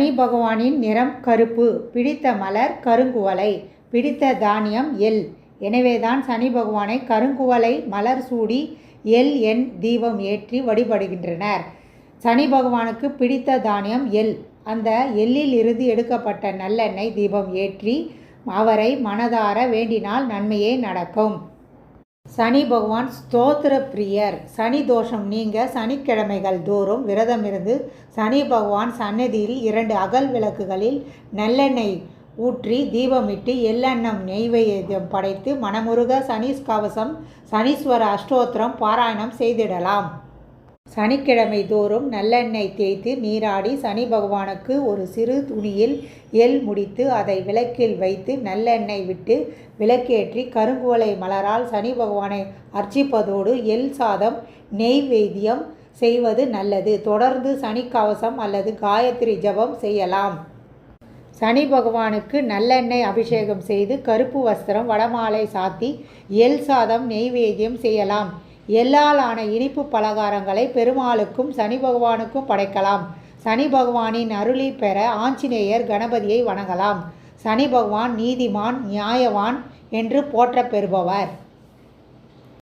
சனி பகவானின் நிறம் கருப்பு. பிடித்த மலர் கருங்குவலை பிடித்த தானியம் எல் எனவேதான் சனி பகவானை கருங்குவலை மலர் சூடி எல் என் தீபம் ஏற்றி வழிபடுகின்றனர். சனி பகவானுக்கு பிடித்த தானியம் எல் அந்த எல்லில் இருந்து எடுக்கப்பட்ட நல்லெண்ணெய் தீபம் ஏற்றி அவரை மனதார வேண்டினால் நன்மையே நடக்கும். சனி பகவான் ஸ்தோத்திர பிரியர். சனி தோஷம் நீங்க சனிக்கிழமைகள் தோறும் விரதமிருந்து சனி பகவான் சன்னதியில் இரண்டு அகல் விளக்குகளில் நல்லெண்ணெய் ஊற்றி தீபமிட்டு எல்லெண்ணம் நெய்வேத்தியம் படைத்து மனமுருக சனி கவசம் சனீஸ்வர அஷ்டோத்திரம் பாராயணம் செய்திடலாம். சனிக்கிழமை தோறும் நல்லெண்ணெய் தேய்த்து நீராடி சனி பகவானுக்கு ஒரு சிறு துணியில் எள் முடித்து அதை விளக்கில் வைத்து நல்லெண்ணெய் விட்டு விளக்கேற்றி கருங்குவலை மலரால் சனி பகவானை அர்ச்சிப்பதோடு எள் சாதம் நெய்வேத்தியம் செய்வது நல்லது. தொடர்ந்து சனி கவசம் அல்லது காயத்ரி ஜபம் செய்யலாம். சனி பகவானுக்கு நல்லெண்ணெய் அபிஷேகம் செய்து கருப்பு வஸ்திரம் வடமாலை சாத்தி எள் சாதம் நெய்வேத்தியம் செய்யலாம். எல்லாலான ஆன இனிப்பு பலகாரங்களை பெருமாளுக்கும் சனி பகவானுக்கும் படைக்கலாம். சனி பகவானின் அருளி பெற ஆஞ்சநேயர் கணபதியை வணங்கலாம். சனி பகவான் நீதிமான் நியாயவான் என்று போற்றப் பெறுபவர்.